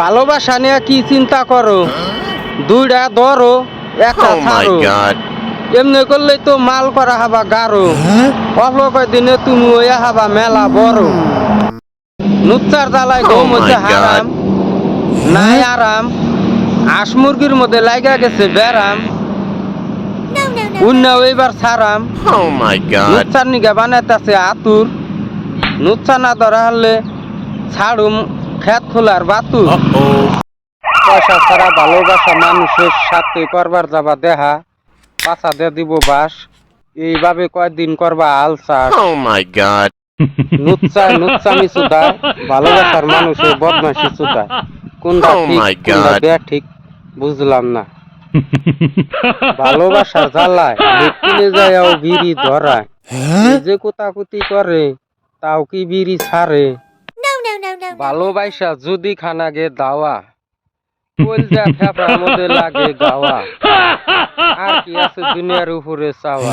ভালোবাসা নিয়ে কি চিন্তা করো? দুইটা ধরো একটা Oh ছাড়ো। এমনি করলে তো মাল করা হবা গারো। অল্প কয়দিনে তুমি ওই হবা মেলা বড়। নুচ্চার জ্বালায় Oh গম হচ্ছে God. হারাম। নাই আরাম। হাঁস মুরগির মধ্যে লাগা গেছে ব্যারাম। উন্না এবার ছাড়াম। Oh. নুচ্চার নিগা বানাইতেছে আতুর। নুচ্চা না ধরা হলে ছাড়ুম। খেত খোলার বাতু। পয়সা ছাড়া ভালোবাসা মানুষের সাথে করবার যাবা দেহা পাছা দিয়ে দিব বাস এইভাবে কয়দিন করবা আল চাষ Oh my god. নুচ্চা নুচ্চামি সুদা ভালোবাসার মানুষের বদমাসি সুদা। কোনটা Oh ঠিক কোনটা বেয়া ঠিক বুঝলাম না। ভালোবাসার জ্বালায় কিনে যায়ও বিড়ি ধরায়। যে কোতাকুতি করে তাও কি বিড়ি ছাড়ে? ভালোবাসা যদি খানা গে দাওয়া, কলজা ফেফড়ার মধ্যে লাগে গাওয়া। আর কি আছে দুনিয়ার উপরে চাওয়া।